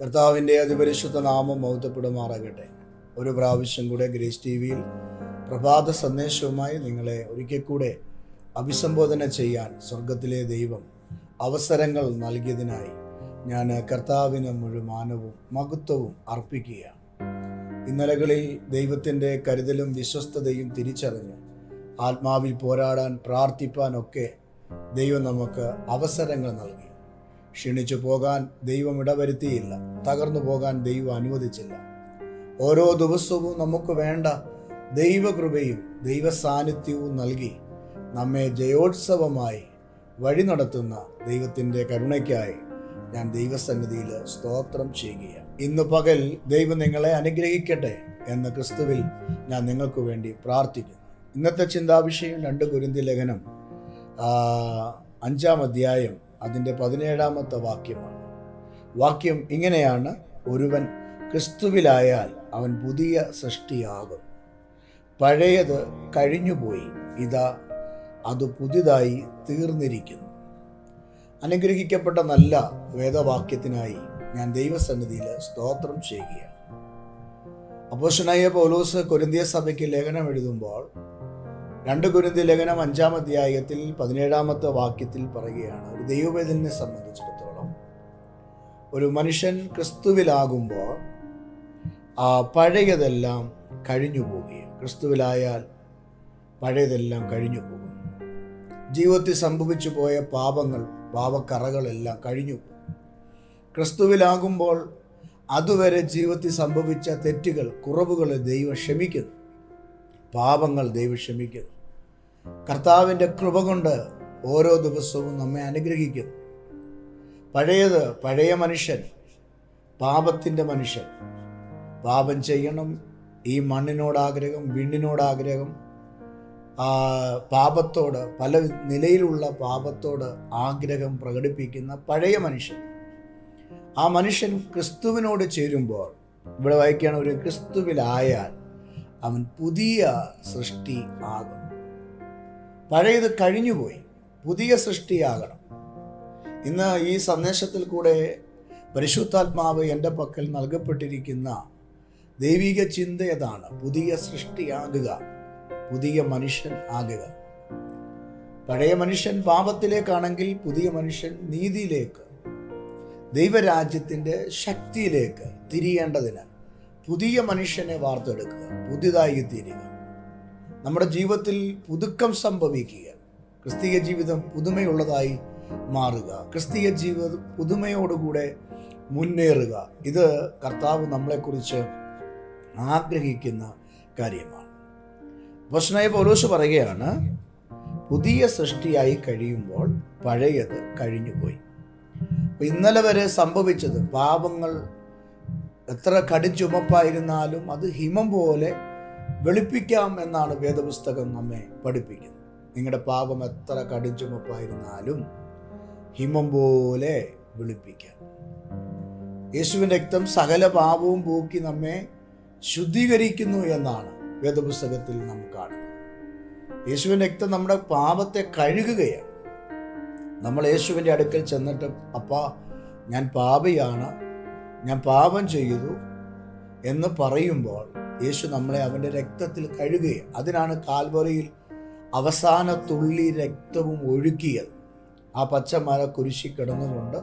കർത്താവിന്റെ അതിപരിശുദ്ധ നാമം മൗത്തപ്പെടുമാറാകട്ടെ ഒരു പ്രാവശ്യം കൂടെ ഗ്രേസ് ടി വിയിൽ പ്രഭാത സന്ദേശവുമായി നിങ്ങളെ ഒരിക്കൽ കൂടെ അഭിസംബോധന ചെയ്യാൻ സ്വർഗത്തിലെ ദൈവം അവസരങ്ങൾ നൽകിയതിനായി ഞാൻ കർത്താവിന് മുഴുവനവും മഹത്വവും അർപ്പിക്കുകയാണ്. ഇന്നലകളിൽ ദൈവത്തിന്റെ കരുതലും വിശ്വസ്തതയും തിരിച്ചറിഞ്ഞ് ആത്മാവിൽ പോരാടാൻ പ്രാർത്ഥിപ്പാനൊക്കെ ദൈവം നമുക്ക് അവസരങ്ങൾ നൽകി. ക്ഷീണിച്ചു പോകാൻ ദൈവം ഇടവരുത്തിയില്ല. തകർന്നു പോകാൻ ദൈവം അനുവദിച്ചില്ല. ഓരോ ദിവസവും നമുക്ക് വേണ്ട ദൈവകൃപയും ദൈവ സാന്നിധ്യവും നൽകി നമ്മെ ജയോത്സവമായി വഴി നടത്തുന്ന ദൈവത്തിന്റെ കരുണയ്ക്കായി ഞാൻ ദൈവസന്നിധിയിൽ സ്തോത്രം ചെയ്യുകയാണ്. ഇന്ന് പകൽ ദൈവം നിങ്ങളെ അനുഗ്രഹിക്കട്ടെ എന്ന ക്രിസ്തുവിൽ ഞാൻ നിങ്ങൾക്ക് വേണ്ടി പ്രാർത്ഥിക്കുന്നു. ഇന്നത്തെ ചിന്താവിഷയം രണ്ട് കുരുന്തി ലേഖനം അഞ്ചാം അധ്യായം അതിന്റെ പതിനേഴാമത്തെ വാക്യമാണ്. വാക്യം ഇങ്ങനെയാണ്. ഒരുവൻ ക്രിസ്തുവിലായാൽ അവൻ പുതിയ സൃഷ്ടിയാകും. പഴയത് കഴിഞ്ഞുപോയി. ഇതാ അത് പുതിയതായി തീർന്നിരിക്കുന്നു. അനുഗ്രഹിക്കപ്പെട്ട നല്ല വേദവാക്യത്തിനായി ഞാൻ ദൈവസന്നിധിയിൽ സ്തോത്രം ചെയ്യുകയാണ്. അപ്പോഷനായ പൗലോസ് കൊരിന്തിയ സഭയ്ക്ക് ലേഖനം എഴുതുമ്പോൾ രണ്ട് കുരുന്തി ലേഖനം അഞ്ചാം അധ്യായത്തിൽ പതിനേഴാമത്തെ വാക്യത്തിൽ പറയുകയാണ് ഒരു ദൈവവേദനെ സംബന്ധിച്ചിടത്തോളം ഒരു മനുഷ്യൻ ക്രിസ്തുവിലാകുമ്പോൾ ആ പഴയതെല്ലാം കഴിഞ്ഞു പോവുകയും ക്രിസ്തുവിലായാൽ പഴയതെല്ലാം കഴിഞ്ഞു പോകും. ജീവിതത്തിൽ സംഭവിച്ചു പോയ പാപങ്ങൾ പാപക്കറകളെല്ലാം കഴിഞ്ഞു പോകും. ക്രിസ്തുവിലാകുമ്പോൾ അതുവരെ ജീവിതത്തിൽ സംഭവിച്ച തെറ്റുകൾ കുറവുകൾ ദൈവം ക്ഷമിക്കുന്നു. പാപങ്ങൾ ദൈവം ക്ഷമിക്കുന്നു. കർത്താവിന്റെ കൃപ കൊണ്ട് ഓരോ ദിവസവും നമ്മെ അനുഗ്രഹിക്കുന്നു പഴയത് പഴയ മനുഷ്യൻ പാപത്തിന്റെ മനുഷ്യൻ. പാപം ചെയ്യണം ഈ മണ്ണിനോടാഗ്രഹം ആഗ്രഹം വീണ്ടിനോട് ആഗ്രഹം ആ, പാപത്തോട് പല നിലയിലുള്ള പാപത്തോട് ആഗ്രഹം പ്രകടിപ്പിക്കുന്ന പഴയ മനുഷ്യൻ. ആ മനുഷ്യൻ ക്രിസ്തുവിനോട് ചേരുമ്പോൾ ഇവിടെ വായിക്കുകയാണ് ഒരു ക്രിസ്തുവിലായാൽ അവൻ പുതിയ സൃഷ്ടി ആകും പഴയത് കഴിഞ്ഞുപോയി. പുതിയ സൃഷ്ടിയാകണം. ഇന്ന് ഈ സന്ദേശത്തിൽ കൂടെ പരിശുദ്ധാത്മാവ് എന്റെ പക്കൽ നൽകപ്പെട്ടിരിക്കുന്ന ദൈവിക ചിന്ത ഏതാണ്? പുതിയ സൃഷ്ടിയാകുക പുതിയ മനുഷ്യൻ ആകുക. പഴയ മനുഷ്യൻ പാപത്തിലേക്കാണെങ്കിൽ പുതിയ മനുഷ്യൻ നീതിയിലേക്ക് ദൈവരാജ്യത്തിന്റെ ശക്തിയിലേക്ക് തിരിയേണ്ടതിന് പുതിയ മനുഷ്യനെ വാർത്തെടുക്കുക. പുതിയതായി തീരുക. നമ്മുടെ ജീവിതത്തിൽ പുതുക്കം സംഭവിക്കുക. ക്രിസ്തീയ ജീവിതം പുതുമയുള്ളതായി മാറുക. ക്രിസ്തീയ ജീവിതം പുതുമയോടുകൂടെ മുന്നേറുക. ഇത് കർത്താവ് നമ്മളെക്കുറിച്ച് ആഗ്രഹിക്കുന്ന കാര്യമാണ്. ഭക്ഷണയ പൗലോസ് പറയുകയാണ് പുതിയ സൃഷ്ടിയായി കഴിയുമ്പോൾ പഴയത് കഴിഞ്ഞുപോയി. ഇന്നലെ വരെ സംഭവിച്ചത് പാപങ്ങൾ എത്ര കടിച്ചുമപ്പായിരുന്നാലും അത് ഹിമം പോലെ വെളുപ്പിക്കാം എന്നാണ് വേദപുസ്തകം നമ്മെ പഠിപ്പിക്കുന്നത്. നിങ്ങളുടെ പാപം എത്ര കടിച്ചുമപ്പായിരുന്നാലും ഹിമം പോലെ വെളുപ്പിക്കാം. യേശുവിന്റെ രക്തം സകല പാപവും പോക്കി നമ്മെ ശുദ്ധീകരിക്കുന്നു എന്നാണ് വേദപുസ്തകത്തിൽ നാം കാണുന്നത്. യേശുവിന്റെ രക്തം നമ്മുടെ പാപത്തെ കഴുകുകയാണ്. നമ്മൾ യേശുവിന്റെ അടുക്കൽ ചെന്നിട്ട് അപ്പാ ഞാൻ പാപിയാണ് ഞാൻ പാപം ചെയ്തു എന്ന് പറയുമ്പോൾ യേശു നമ്മളെ അവന്റെ രക്തത്തിൽ കഴുകുക അതിനാണ് കാൽവറിയിൽ അവസാന തുള്ളി രക്തവും ഒഴുക്കിയത് ആ പച്ചമര കുരിശി കിടന്നുകൊണ്ട്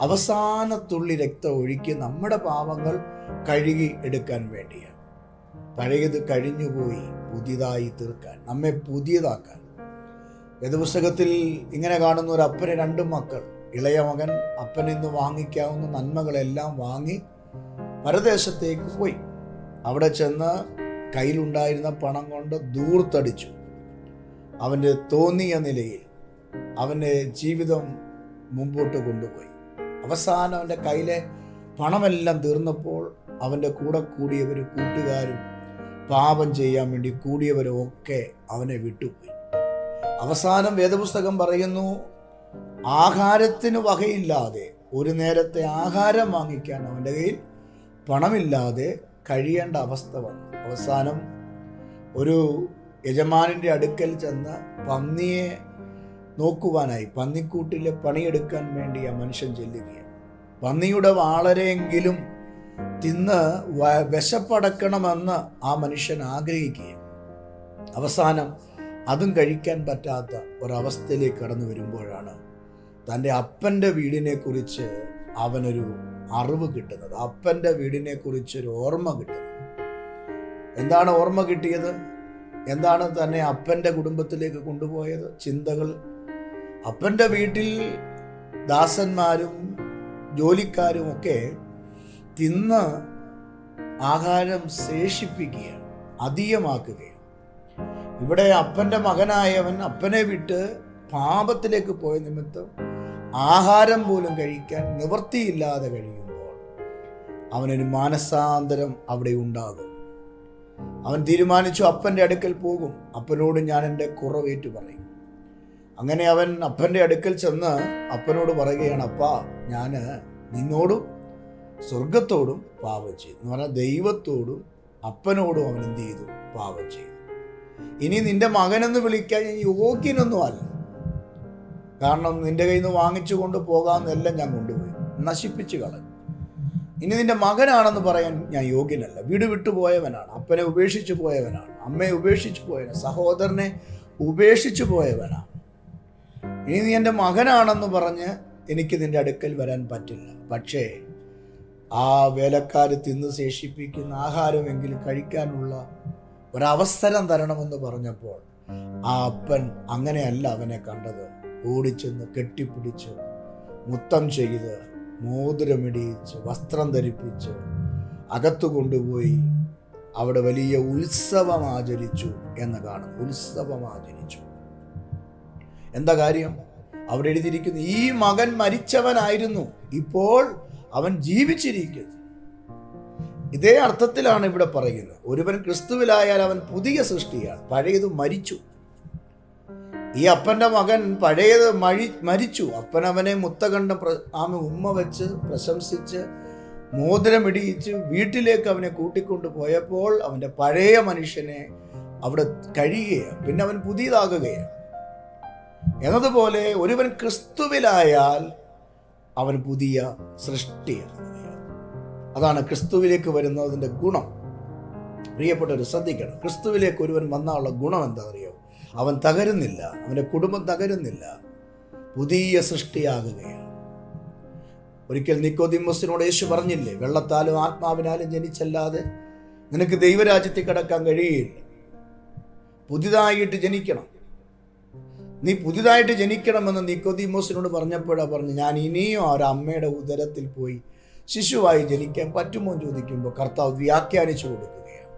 അവസാന തുള്ളി രക്തം ഒഴുക്കി നമ്മുടെ പാപങ്ങൾ കഴുകി എടുക്കാൻ വേണ്ടിയാണ്. പഴയത് കഴിഞ്ഞുപോയി പുതിയതായി തീർക്കാൻ നമ്മെ പുതിയതാക്കാൻ. വേദപുസ്തകത്തിൽ ഇങ്ങനെ കാണുന്ന ഒരു അപ്പന് രണ്ട് മക്കൾ ഇളയ മകൻ അപ്പനിന്ന് നിന്ന് വാങ്ങിക്കാവുന്ന നന്മകളെല്ലാം വാങ്ങി പരദേശത്തേക്ക് പോയി. അവിടെ ചെന്ന് കയ്യിലുണ്ടായിരുന്ന പണം കൊണ്ട് ദൂർത്തടിച്ചു അവന്റെ തോന്നിയ നിലയിൽ അവന്റെ ജീവിതം മുമ്പോട്ട് കൊണ്ടുപോയി. അവസാനം അവന്റെ കയ്യിലെ പണമെല്ലാം തീർന്നപ്പോൾ അവന്റെ കൂടെ കൂടിയവരും കൂട്ടുകാരും പാപം ചെയ്യാൻ വേണ്ടി കൂടിയവരും ഒക്കെ അവനെ വിട്ടുപോയി. അവസാനം വേദപുസ്തകം പറയുന്നു ആഹാരത്തിന് വകയില്ലാതെ ഒരു നേരത്തെ ആഹാരം വാങ്ങിക്കാൻ അവന്റെ കയ്യിൽ പണമില്ലാതെ കഴിയേണ്ട അവസ്ഥ വന്നു. അവസാനം ഒരു യജമാനിന്റെ അടുക്കൽ ചെന്ന് പന്നിയെ നോക്കുവാനായി പന്നിക്കൂട്ടിലെ പണിയെടുക്കാൻ വേണ്ടി ആ മനുഷ്യൻ ചെല്ലുകയാണ്. പന്നിയുടെ വാളരെയെങ്കിലും തിന്ന് വിശപ്പടക്കണമെന്ന് ആ മനുഷ്യൻ ആഗ്രഹിക്കുകയും അവസാനം അതും കഴിക്കാൻ പറ്റാത്ത ഒരവസ്ഥയിലേക്ക് കടന്നു വരുമ്പോഴാണ് തന്റെ അപ്പന്റെ വീടിനെ കുറിച്ച് അവനൊരു അറിവ് കിട്ടുന്നത് അപ്പന്റെ വീടിനെ കുറിച്ചൊരു ഓർമ്മ കിട്ടുന്നത്. എന്താണ് ഓർമ്മ കിട്ടിയത്? എന്താണ് തന്നെ അപ്പന്റെ കുടുംബത്തിലേക്ക് കൊണ്ടുപോയത്? ചിന്തകൾ. അപ്പന്റെ വീട്ടിൽ ദാസന്മാരും ജോലിക്കാരും ഒക്കെ തിന്ന് ആഹാരം ശേഷിപ്പിക്കുകയാണ് അധികമാക്കുകയാണ്. ഇവിടെ അപ്പന്റെ മകനായവൻ അപ്പനെ വിട്ട് പാപത്തിലേക്ക് പോയ നിമിത്തം ആഹാരം പോലും കഴിക്കാൻ നിവൃത്തിയില്ലാതെ കഴിയുമ്പോൾ അവനൊരു മാനസാന്തരം അവിടെ ഉണ്ടാകും. അവൻ തീരുമാനിച്ചു അപ്പന്റെ അടുക്കൽ പോകും. അപ്പനോട് ഞാൻ എന്റെ കുറവേറ്റു പറയും. അങ്ങനെ അവൻ അപ്പന്റെ അടുക്കൽ ചെന്ന് അപ്പനോട് പറയുകയാണ് അപ്പാ ഞാൻ നിന്നോടും സ്വർഗത്തോടും പാപം ചെയ്തു. എന്ന് പറഞ്ഞാൽ ദൈവത്തോടും അപ്പനോടും അവൻ എന്ത് ചെയ്തു? പാപം ചെയ്തു. ഇനി നിന്റെ മകനെന്ന് വിളിക്കാൻ യോഗ്യനൊന്നും അല്ല. കാരണം നിന്റെ കയ്യിൽ നിന്ന് വാങ്ങിച്ചു കൊണ്ട് പോകാമെന്നെല്ലാം ഞാൻ കൊണ്ടുപോയി. നശിപ്പിച്ചു കളഞ്ഞു. ഇനി നിന്റെ മകനാണെന്ന് പറയാൻ ഞാൻ യോഗ്യനല്ല. വീട് വിട്ടു പോയവനാണ്. അപ്പനെ ഉപേക്ഷിച്ചു പോയവനാണ്. അമ്മയെ ഉപേക്ഷിച്ചു പോയവനാണ്. സഹോദരനെ ഉപേക്ഷിച്ചു പോയവനാണ്. ഇനി നീ എന്റെ മകനാണെന്ന് പറഞ്ഞ് എനിക്ക് നിന്റെ അടുക്കൽ വരാൻ പറ്റില്ല. പക്ഷേ ആ വേലക്കാർ തിന്ന് ശേഷിപ്പിക്കുന്ന ആഹാരമെങ്കിലും കഴിക്കാനുള്ള ഒരവസരം തരണമെന്ന് പറഞ്ഞപ്പോൾ ആ അപ്പൻ അങ്ങനെയല്ല അവനെ കണ്ടത്. ഓടിച്ചെന്ന് കെട്ടിപ്പിടിച്ച് മുത്തം ചെയ്ത് മോതിരമിടിയിച്ച് വസ്ത്രം ധരിപ്പിച്ച് അകത്തു കൊണ്ടുപോയി അവിടെ വലിയ ഉത്സവം ആചരിച്ചു എന്ന് കാണുന്നു. ഉത്സവം ആചരിച്ചു. എന്താ കാര്യം? അവിടെ എഴുതിയിരിക്കുന്നു ഈ മകൻ മരിച്ചവനായിരുന്നു. ഇപ്പോൾ അവൻ ജീവിച്ചിരിക്കുന്നു. ഇതേ അർത്ഥത്തിലാണ് ഇവിടെ പറയുന്നത്. ഒരുവൻ ക്രിസ്തുവിലായാൽ അവൻ പുതിയ സൃഷ്ടിയാണ്. പഴയത് മരിച്ചു. ഈ അപ്പന്റെ മകൻ പഴയത് മഴി മരിച്ചു. അപ്പൻ അവനെ മുത്തകണ്ഠം ആമ ഉമ്മ വെച്ച് പ്രശംസിച്ച് മോതിരമിടിയിച്ച് വീട്ടിലേക്ക് അവനെ കൂട്ടിക്കൊണ്ടു പോയപ്പോൾ അവന്റെ പഴയ മനുഷ്യനെ അവിടെ കഴിയുകയാണ്. പിന്നെ അവൻ പുതിയതാകുകയാണ്. എന്നതുപോലെ ഒരുവൻ ക്രിസ്തുവിലായാൽ അവൻ പുതിയ സൃഷ്ടിയാണ്. അതാണ് ക്രിസ്തുവിലേക്ക് വരുന്നതിന്റെ ഗുണം. പ്രിയപ്പെട്ടവർ ശ്രദ്ധിക്കണം. ക്രിസ്തുവിലേക്ക് ഒരുവൻ വന്നാലുള്ള ഗുണം എന്താ അറിയോ അവൻ തകരുന്നില്ല അവന്റെ കുടുംബം തകരുന്നില്ല. പുതിയ സൃഷ്ടിയാകുകയാണ്. ഒരിക്കൽ നിക്കോദിമസിനോട് യേശു പറഞ്ഞില്ലേ വെള്ളത്താലും ആത്മാവിനാലും ജനിച്ചല്ലാതെ നിനക്ക് ദൈവരാജ്യത്തിൽ കിടക്കാൻ കഴിയില്ല. പുതിയതായിട്ട് ജനിക്കണം. നീ പുതിയതായിട്ട് ജനിക്കണമെന്ന് നിക്കോദിമോസിനോട് പറഞ്ഞപ്പോഴാണ് പറഞ്ഞു ഞാൻ ഇനിയും അമ്മയുടെ ഉദരത്തിൽ പോയി ശിശുവായി ജനിക്കാൻ പറ്റുമോ? എന്ന് ചോദിക്കുമ്പോൾ കർത്താവ് വ്യാഖ്യാനിച്ചു കൊടുക്കുകയാണ്.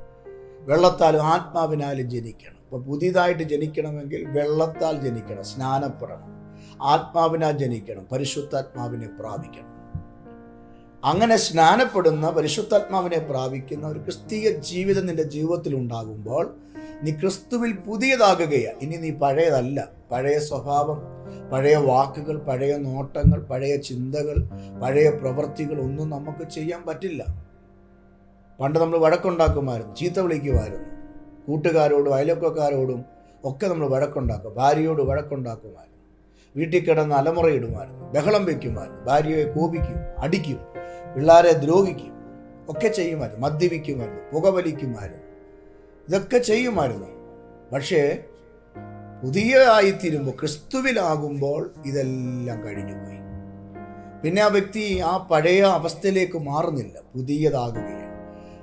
വെള്ളത്താലും ആത്മാവിനാലും ജനിക്കണം. അപ്പോൾ പുതിയതായിട്ട് ജനിക്കണമെങ്കിൽ വെള്ളത്താൽ ജനിക്കണം സ്നാനപ്പെടണം ആത്മാവിനാൽ ജനിക്കണം പരിശുദ്ധാത്മാവിനെ പ്രാപിക്കണം. അങ്ങനെ സ്നാനപ്പെടുന്ന പരിശുദ്ധാത്മാവിനെ പ്രാപിക്കുന്ന ഒരു ക്രിസ്തീയ ജീവിതം നിന്റെ ജീവിതത്തിൽ ഉണ്ടാകുമ്പോൾ നീ ക്രിസ്തുവിൽ പുതിയതാകുകയാണ് ഇനി നീ പഴയതല്ല. പഴയ സ്വഭാവം പഴയ വാക്കുകൾ പഴയ നോട്ടങ്ങൾ പഴയ ചിന്തകൾ പഴയ പ്രവൃത്തികൾ ഒന്നും നമുക്ക് ചെയ്യാൻ പറ്റില്ല. പണ്ട് നമ്മൾ വഴക്കുണ്ടാക്കുമായിരുന്നു ചീത്ത വിളിക്കുമായിരുന്നു. കൂട്ടുകാരോടും അയലക്കക്കാരോടും ഒക്കെ നമ്മൾ വഴക്കുണ്ടാക്കും. ഭാര്യയോട് വഴക്കുണ്ടാക്കുമായിരുന്നു. വീട്ടിൽ കിടന്ന് അലമുറയിടുമായിരുന്നു. ബഹളം വയ്ക്കുമായിരുന്നു ഭാര്യയെ കോപിക്കും അടിക്കും പിള്ളേരെ ദ്രോഹിക്കും ഒക്കെ ചെയ്യുമായിരുന്നു. മദ്യപിക്കുമായിരുന്നു പുകവലിക്കുമായിരുന്നു. ഇതൊക്കെ ചെയ്യുമായിരുന്നു. പക്ഷേ പുതിയ ആയിത്തീരുമ്പോൾ ക്രിസ്തുവിലാകുമ്പോൾ ഇതെല്ലാം കഴിഞ്ഞുപോയി. പിന്നെ ആ വ്യക്തി ആ പഴയ അവസ്ഥയിലേക്ക് മാറുന്നില്ല. പുതിയതാകുകയാണ്.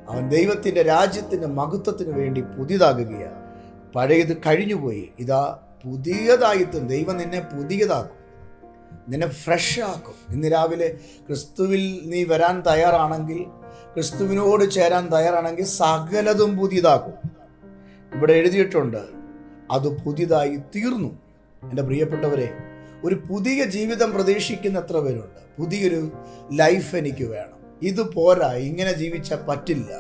അവൻ ദൈവത്തിന്റെ രാജ്യത്തിന്റെ മഹത്വത്തിന് വേണ്ടി പുതിയതാകുകയാണ്. പഴയത് കഴിഞ്ഞുപോയി. ഇതാ പുതിയതായിട്ടും ദൈവം നിന്നെ പുതിയതാക്കും. നിന്നെ ഫ്രഷ് ആക്കും ഇന്ന് രാവിലെ ക്രിസ്തുവിൽ നീ വരാൻ തയ്യാറാണെങ്കിൽ ക്രിസ്തുവിനോട് ചേരാൻ തയ്യാറാണെങ്കിൽ സകലതും പുതിയതാക്കും. ഇവിടെ എഴുതിയിട്ടുണ്ട് അത് പുതിയതായി തീർന്നു. എന്റെ പ്രിയപ്പെട്ടവരെ ഒരു പുതിയ ജീവിതം പ്രതീക്ഷിക്കുന്ന എത്ര പേരുണ്ട്? പുതിയൊരു ലൈഫ് എനിക്ക് വേണം. ഇത് പോരാ ഇങ്ങനെ ജീവിച്ചാൽ പറ്റില്ല.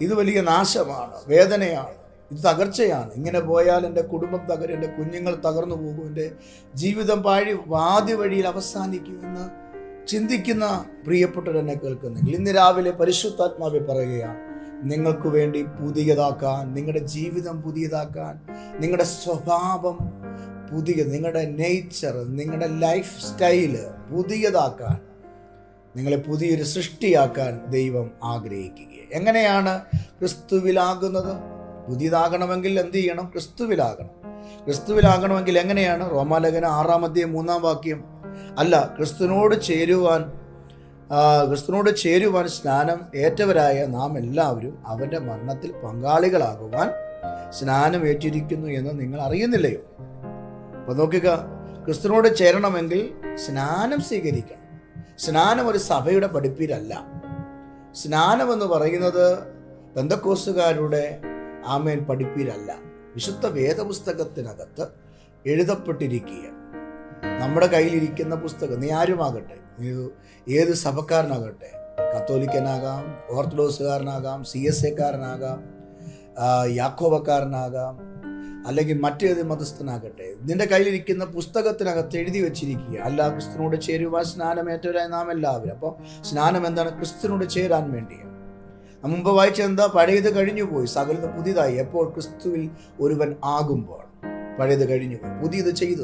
ഇത് വലിയ നാശമാണ് വേദനയാണ് ഇത് തകർച്ചയാണ്. ഇങ്ങനെ പോയാൽ എന്റെ കുടുംബം തകരും എന്റെ കുഞ്ഞുങ്ങൾ തകർന്നു പോകും എന്റെ ജീവിതം പാഴി വാതി വഴിയിൽ അവസാനിക്കുമെന്ന് ചിന്തിക്കുന്ന പ്രിയപ്പെട്ടവരെന്നെ കേൾക്കുന്നെങ്കിൽ ഇന്ന് രാവിലെ പരിശുദ്ധാത്മാവെ പറയുകയാണ് നിങ്ങൾക്ക് വേണ്ടി പുതിയതാക്കാൻ നിങ്ങളുടെ ജീവിതം പുതിയതാക്കാൻ നിങ്ങളുടെ സ്വഭാവം പുതിയ നിങ്ങളുടെ നേച്ചർ നിങ്ങളുടെ ലൈഫ് സ്റ്റൈൽ പുതിയതാക്കാൻ നിങ്ങളെ പുതിയൊരു സൃഷ്ടിയാക്കാൻ ദൈവം ആഗ്രഹിക്കുക എങ്ങനെയാണ് ക്രിസ്തുവിലാകുന്നത്? പുതിയതാകണമെങ്കിൽ എന്ത് ചെയ്യണം? ക്രിസ്തുവിലാകണം. ക്രിസ്തുവിലാകണമെങ്കിൽ എങ്ങനെയാണ്? റോമാലേഖന ആറാമധ്യം മൂന്നാം വാക്യം. അല്ല ക്രിസ്തുവിനോട് ചേരുവാൻ ക്രിസ്തുവിനോട് ചേരുവാൻ സ്നാനം ഏറ്റവരായ നാം എല്ലാവരും അവന്റെ മരണത്തിൽ പങ്കാളികളാകുവാൻ സ്നാനം ഏറ്റിരിക്കുന്നു എന്ന് നിങ്ങൾ അറിയുന്നില്ലയോ? അപ്പോൾ നോക്കുക ക്രിസ്തുവിനോട് ചേരണമെങ്കിൽ സ്നാനം സ്വീകരിക്കണം. സ്നാനം ഒരു സഭയുടെ പഠിപ്പിലല്ല. സ്നാനം എന്ന് പറയുന്നത് ബന്ധക്കോസുകാരുടെ ആമേൻ പഠിപ്പിലല്ല. വിശുദ്ധ വേദപുസ്തകത്തിനകത്ത് എഴുതപ്പെട്ടിരിക്കുക നമ്മുടെ കയ്യിലിരിക്കുന്ന പുസ്തകം നീ ആരുമാകട്ടെ? നീ ഏത് സഭക്കാരനാകട്ടെ? കത്തോലിക്കനാകാം ഓർത്തഡോക്സുകാരനാകാം സി എസ് എക്കാരനാകാം യാക്കോബക്കാരനാകാം അല്ലെങ്കിൽ മറ്റേത് മതസ്ഥനാകട്ടെ. നിന്റെ കയ്യിലിരിക്കുന്ന പുസ്തകത്തിനകത്ത് എഴുതി വെച്ചിരിക്കുക. അല്ല ക്രിസ്തുവിനോട് ചേരുവാൻ സ്നാനമേറ്റവരായി നാം എല്ലാവരും. അപ്പോൾ സ്നാനം എന്താണ്? ക്രിസ്തുവിനോട് ചേരാൻ വേണ്ടിയാണ് മുമ്പ് വായിച്ച എന്താ? പഴയത് കഴിഞ്ഞുപോയി. സകലത് പുതിയതായി. എപ്പോൾ? ക്രിസ്തുവിൽ ഒരുവൻ ആകുമ്പോൾ. പഴയത് കഴിഞ്ഞു പോയി പുതിയത് ചെയ്തു.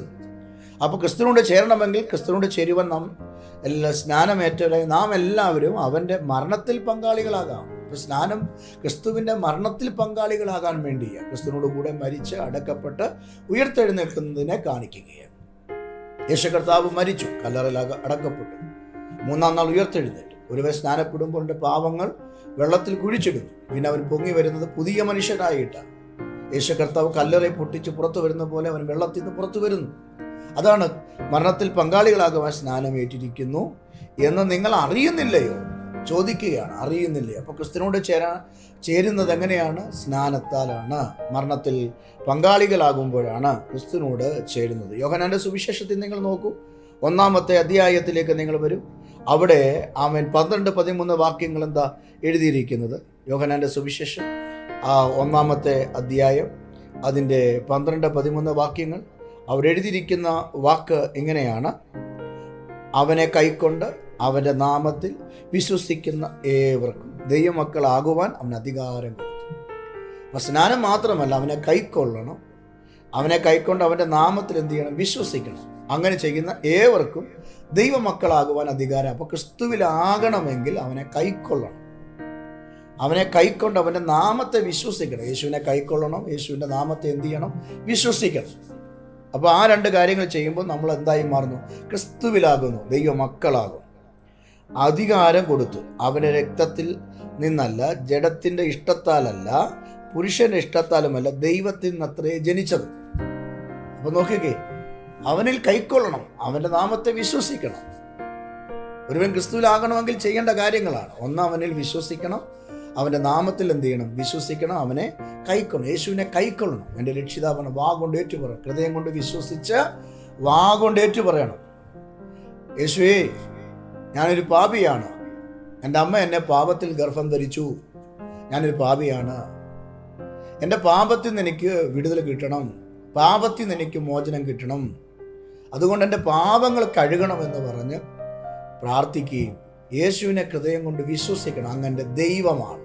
അപ്പോൾ ക്രിസ്തുവിനോട് ചേരണമെങ്കിൽ ക്രിസ്തുവിനോട് ചേരുവാൻ നാം എല്ലാ സ്നാനമേറ്റവരായി നാം എല്ലാവരും അവന്റെ മരണത്തിൽ പങ്കാളികളാകാം. അപ്പോൾ സ്നാനം ക്രിസ്തുവിന്റെ മരണത്തിൽ പങ്കാളികളാകാൻ വേണ്ടിയാണ് ക്രിസ്തുവിനോട് കൂടെ മരിച്ച് അടക്കപ്പെട്ട് ഉയർത്തെഴുന്നേൽക്കുന്നതിനെ കാണിക്കുകയാണ് യേശു കർത്താവ് മരിച്ചു കല്ലറിൽ അടക്കപ്പെട്ടു. മൂന്നാം നാൾ ഉയർത്തെഴുന്നേറ്റു. ഒരുവൻ സ്നാനപ്പെടുമ്പോൾ അവന്റെ പാവങ്ങൾ വെള്ളത്തിൽ കുഴിച്ചിടുന്നു. പിന്നെ അവൻ പൊങ്ങി വരുന്നത് പുതിയ മനുഷ്യനായിട്ടാണ് യേശു കർത്താവ് കല്ലറയെ പൊട്ടിച്ച് പുറത്തു വരുന്ന പോലെ അവൻ വെള്ളത്തിൽ നിന്ന് പുറത്തു വരുന്നു. അതാണ് മരണത്തിൽ പങ്കാളികളാകുവാൻ സ്നാനമേറ്റിരിക്കുന്നു എന്ന് നിങ്ങൾ അറിയുന്നില്ലയോ? ചോദിക്കുകയാണ് അറിയുന്നില്ല? അപ്പോൾ ക്രിസ്തുവിനോട് ചേരാ ചേരുന്നത് എങ്ങനെയാണ്? സ്നാനത്താലാണ്. മരണത്തിൽ പങ്കാളികളാകുമ്പോഴാണ് ക്രിസ്തുവിനോട് ചേരുന്നത്. യോഹനാന്റെ സുവിശേഷത്തിൽ നിങ്ങൾ നോക്കൂ. ഒന്നാമത്തെ അധ്യായത്തിലേക്ക് നിങ്ങൾ വരും. അവിടെ ആമൻ പന്ത്രണ്ട് പതിമൂന്ന് വാക്യങ്ങൾ എന്താ എഴുതിയിരിക്കുന്നത്? യോഹനാന്റെ സുവിശേഷം ആ ഒന്നാമത്തെ അധ്യായം അതിന്റെ പന്ത്രണ്ട് പതിമൂന്ന് വാക്യങ്ങൾ. അവരെഴുതിയിരിക്കുന്ന വാക്ക് ഇങ്ങനെയാണ് അവനെ കൈക്കൊണ്ട് അവന്റെ നാമത്തിൽ വിശ്വസിക്കുന്ന ഏവർക്കും ദൈവമക്കളാകുവാൻ അവൻ അധികാരം കൊടുത്തു. അപ്പം സ്നാനം മാത്രമല്ല അവനെ കൈക്കൊള്ളണം. അവനെ കൈക്കൊണ്ട് അവന്റെ നാമത്തിൽ എന്ത് ചെയ്യണം? വിശ്വസിക്കണം. അങ്ങനെ ചെയ്യുന്ന ഏവർക്കും ദൈവമക്കളാകുവാൻ അധികാരം. അപ്പോൾ ക്രിസ്തുവിലാകണമെങ്കിൽ അവനെ കൈക്കൊള്ളണം. അവനെ കൈക്കൊണ്ട് അവന്റെ നാമത്തെ വിശ്വസിക്കണം. യേശുവിനെ കൈക്കൊള്ളണം. യേശുവിന്റെ നാമത്തെ എന്ത് ചെയ്യണം? വിശ്വസിക്കണം. അപ്പോൾ ആ രണ്ട് കാര്യങ്ങൾ ചെയ്യുമ്പോൾ നമ്മൾ എന്തായി മാറുന്നു? ക്രിസ്തുവിലാകുന്നു. ദൈവമക്കളാകും അധികാരം കൊടുത്തു. അവന് രക്തത്തിൽ നിന്നല്ല ജഡത്തിന്റെ ഇഷ്ടത്താലല്ല പുരുഷന്റെ ഇഷ്ടത്താലുമല്ല ദൈവത്തിൽ നിന്നത്രേ ജനിച്ചത്. അപ്പൊ നോക്കിക്കേ അവനിൽ കൈക്കൊള്ളണം അവന്റെ നാമത്തെ വിശ്വസിക്കണം. ഒരുവൻ ക്രിസ്തുവിലാകണമെങ്കിൽ ചെയ്യേണ്ട കാര്യങ്ങളാണ്. ഒന്ന് അവനിൽ വിശ്വസിക്കണം അവന്റെ നാമത്തിൽ എന്ത് ചെയ്യണം? വിശ്വസിക്കണം അവനെ കൈക്കൊള്ളണം. യേശുവിനെ കൈക്കൊള്ളണം. എന്റെ രക്ഷിതാവാണ് വാ കൊണ്ട് ഏറ്റുപറയണം ഹൃദയം കൊണ്ട് വിശ്വസിച്ച് വാ കൊണ്ട് ഏറ്റുപറയണം. യേശുവേ ഞാനൊരു പാപിയാണ്. എന്റെ അമ്മ എന്നെ പാപത്തിൽ ഗർഭം ധരിച്ചു. ഞാനൊരു പാപിയാണ്. എന്റെ പാപത്തിൽ നിന്ന് എനിക്ക് വിടുതൽ കിട്ടണം. പാപത്തിൽ നിന്ന് എനിക്ക് മോചനം കിട്ടണം. അതുകൊണ്ട് എന്റെ പാപങ്ങൾ കഴുകണമെന്ന് പറഞ്ഞ് പ്രാർത്ഥിക്കുകയും യേശുവിനെ ഹൃദയം കൊണ്ട് വിശ്വസിക്കണം. അങ്ങന്റെ ദൈവമാണ്.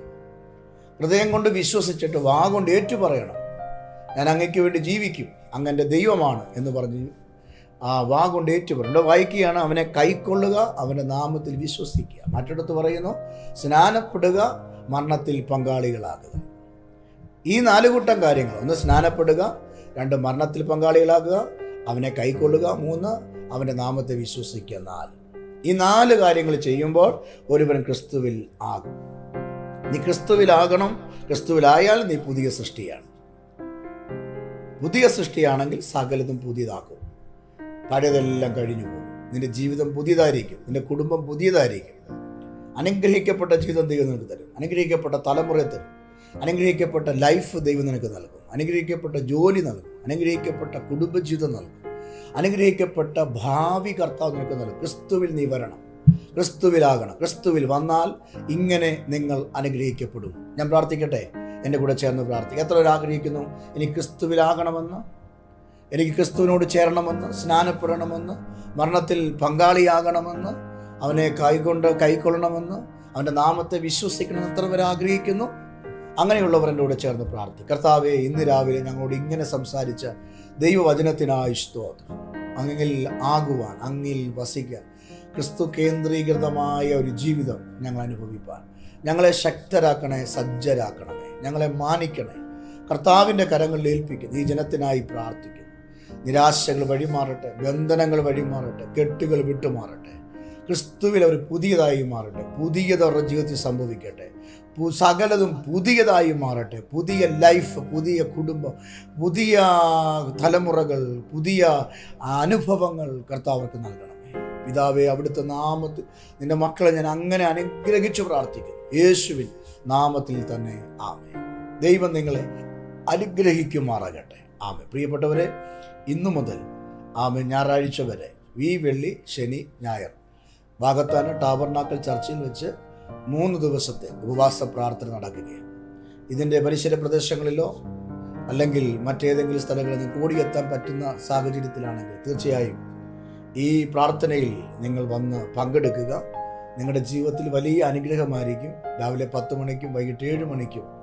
ഹൃദയം കൊണ്ട് വിശ്വസിച്ചിട്ട് വാ കൊണ്ട് ഏറ്റുപറയണം. ഞാൻ അങ്ങയ്ക്ക് വേണ്ടി ജീവിക്കും. അങ്ങന്റെ ദൈവമാണ് എന്ന് പറഞ്ഞ് ആ വാ കൊണ്ട് ഏറ്റുപറയുണ്ട് വായിക്കുകയാണ് അവനെ കൈക്കൊള്ളുക അവന്റെ നാമത്തിൽ വിശ്വസിക്കുക. മറ്റിടത്ത് പറയുന്നു സ്നാനപ്പെടുക മരണത്തിൽ പങ്കാളികളാകുക. ഈ നാല് കൂട്ടം കാര്യങ്ങൾ. ഒന്ന് സ്നാനപ്പെടുക. രണ്ട് മരണത്തിൽ പങ്കാളികളാകുക. അവനെ കൈക്കൊള്ളുക. മൂന്ന് അവന്റെ നാമത്തെ വിശ്വസിക്കുക. നാല്. ഈ നാല് കാര്യങ്ങൾ ചെയ്യുമ്പോൾ ഒരുവൻ ക്രിസ്തുവിൽ ആകും. നീ ക്രിസ്തുവിലാകണം. ക്രിസ്തുവിലായാൽ നീ പുതിയ സൃഷ്ടിയാണ്. പുതിയ സൃഷ്ടിയാണെങ്കിൽ സകലതും പുതിയതാക്കും. പഴയതെല്ലാം കഴിഞ്ഞു പോകും. നിന്റെ ജീവിതം പുതിയതായിരിക്കും. നിന്റെ കുടുംബം പുതിയതായിരിക്കും. അനുഗ്രഹിക്കപ്പെട്ട ജീവിതം ദൈവം നിനക്ക് തരും. അനുഗ്രഹിക്കപ്പെട്ട തലമുറയെ തരും. അനുഗ്രഹിക്കപ്പെട്ട ലൈഫ് ദൈവം നിനക്ക് നൽകും. അനുഗ്രഹിക്കപ്പെട്ട ജോലി നൽകും. അനുഗ്രഹിക്കപ്പെട്ട കുടുംബജീവിതം നൽകും. അനുഗ്രഹിക്കപ്പെട്ട ഭാവി കർത്താവ് നിനക്ക് നൽകും. ക്രിസ്തുവിൽ നീ വരണം. ക്രിസ്തുവിലാകണം. ക്രിസ്തുവിൽ വന്നാൽ ഇങ്ങനെ നിങ്ങൾ അനുഗ്രഹിക്കപ്പെടും. ഞാൻ പ്രാർത്ഥിക്കട്ടെ? എന്റെ കൂടെ ചേർന്ന് പ്രാർത്ഥിക്കും. എത്ര പേർ ആഗ്രഹിക്കുന്നു? ഇനി ക്രിസ്തുവിലാകണമെന്ന് എനിക്ക് ക്രിസ്തുവിനോട് ചേരണമെന്ന് സ്നാനപ്പെടണമെന്ന് മരണത്തിൽ പങ്കാളിയാകണമെന്ന് അവനെ കൈകൊണ്ട് കൈക്കൊള്ളണമെന്ന് അവന്റെ നാമത്തെ വിശ്വസിക്കണമെന്ന് എത്ര ആഗ്രഹിക്കുന്നു. അങ്ങനെയുള്ളവർ എന്റെ കൂടെ ചേർന്ന് പ്രാർത്ഥി കർത്താവെ ഇന്ന് രാവിലെ ഞങ്ങളോട് ഇങ്ങനെ സംസാരിച്ച ദൈവവചനത്തിനായി സ്തോത്രം. അങ്ങിൽ ആകുവാൻ അങ്ങിൽ വസിക്കാൻ ക്രിസ്തു കേന്ദ്രീകൃതമായ ഒരു ജീവിതം ഞങ്ങൾ അനുഭവിപ്പാൻ. ഞങ്ങളെ ശക്തരാക്കണേ സജ്ജരാക്കണമേ. ഞങ്ങളെ മാനിക്കണേ. കർത്താവിന്റെ കരങ്ങളിൽ ഏൽപ്പിക്കുന്നു ഈ ജനത്തിനായി പ്രാർത്ഥിക്കുന്നു. നിരാശകൾ വഴിമാറട്ടെ ബന്ധനങ്ങൾ വഴിമാറട്ടെ കെട്ടുകൾ വിട്ടുമാറട്ടെ. ക്രിസ്തുവിൽ അവർ പുതിയതായി മാറട്ടെ പുതിയത് അവരുടെ ജീവിതത്തിൽ സംഭവിക്കട്ടെ. സകലതും പുതിയതായി മാറട്ടെ. പുതിയ ലൈഫ് പുതിയ കുടുംബം പുതിയ തലമുറകൾ പുതിയ അനുഭവങ്ങൾ കർത്താവർക്ക് നൽകണം. പിതാവെ അവിടുത്തെ നാമത്തിൽ നിന്റെ മക്കളെ ഞാൻ അങ്ങനെ അനുഗ്രഹിച്ചു പ്രാർത്ഥിക്കുന്നു. യേശുവിൻ നാമത്തിൽ തന്നെ ആമേ ദൈവം നിങ്ങളെ അനുഗ്രഹിക്കുമാറാകട്ടെ. ആമേ പ്രിയപ്പെട്ടവരെ ഇന്നു മുതൽ ആമേ ഞായറാഴ്ച വരെ വി വെള്ളി ശനി ഞായർ. ഭാഗത്താന ടാബർനാക്കൽ ചർച്ചിൽ വെച്ച് മൂന്ന് ദിവസത്തെ ഉപവാസ പ്രാർത്ഥന നടക്കുകയാണ്. ഇതിന്റെ പരിസര പ്രദേശങ്ങളിലോ അല്ലെങ്കിൽ മറ്റേതെങ്കിലും സ്ഥലങ്ങളിൽ നിന്ന് കൂടിയെത്താൻ പറ്റുന്ന സാഹചര്യത്തിലാണെങ്കിൽ തീർച്ചയായും ഈ പ്രാർത്ഥനയിൽ നിങ്ങൾ വന്ന് പങ്കെടുക്കുക. നിങ്ങളുടെ ജീവിതത്തിൽ വലിയ അനുഗ്രഹമായിരിക്കും. രാവിലെ പത്ത് മണിക്കും വൈകിട്ട് ഏഴ് മണിക്കും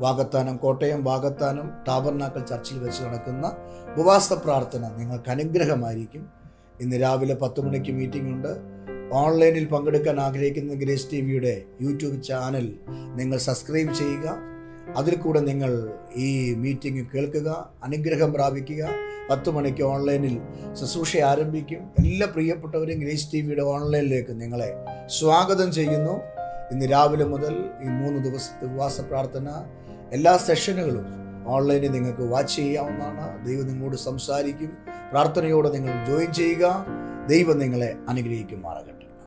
വാഗത്താനം കോട്ടയം വാഗത്താനം ടാബർനാക്കൽ ചർച്ചിൽ വെച്ച് നടക്കുന്ന ഉപവാസ പ്രാർത്ഥന നിങ്ങൾക്ക് അനുഗ്രഹമായിരിക്കും. ഇന്ന് രാവിലെ പത്ത് മണിക്ക് മീറ്റിംഗ് ഉണ്ട്. ഓൺലൈനിൽ പങ്കെടുക്കാൻ ആഗ്രഹിക്കുന്ന ഗ്രേസ് ടി വിയുടെ യൂട്യൂബ് ചാനൽ നിങ്ങൾ സബ്സ്ക്രൈബ് ചെയ്യുക. അതിൽ കൂടെ നിങ്ങൾ ഈ മീറ്റിംഗ് കേൾക്കുക അനുഗ്രഹം പ്രാപിക്കുക. പത്ത് മണിക്ക് ഓൺലൈനിൽ ശുശ്രൂഷ ആരംഭിക്കും. എല്ലാ പ്രിയപ്പെട്ടവരും ഗ്രേസ് ടി വിയുടെ ഓൺലൈനിലേക്ക് നിങ്ങളെ സ്വാഗതം ചെയ്യുന്നു. ഇന്ന് രാവിലെ മുതൽ ഈ മൂന്ന് ദിവസത്തെ ഉപവാസ പ്രാർത്ഥന എല്ലാ സെഷനുകളും ഓൺലൈനിൽ നിങ്ങൾക്ക് വാച്ച് ചെയ്യാവുന്നതാണ്. ദൈവം നിങ്ങളോട് സംസാരിക്കും. പ്രാർത്ഥനയോടെ നിങ്ങൾ ജോയിൻ ചെയ്യുക. ദൈവം നിങ്ങളെ അനുഗ്രഹിക്കുമാറാകട്ടെ.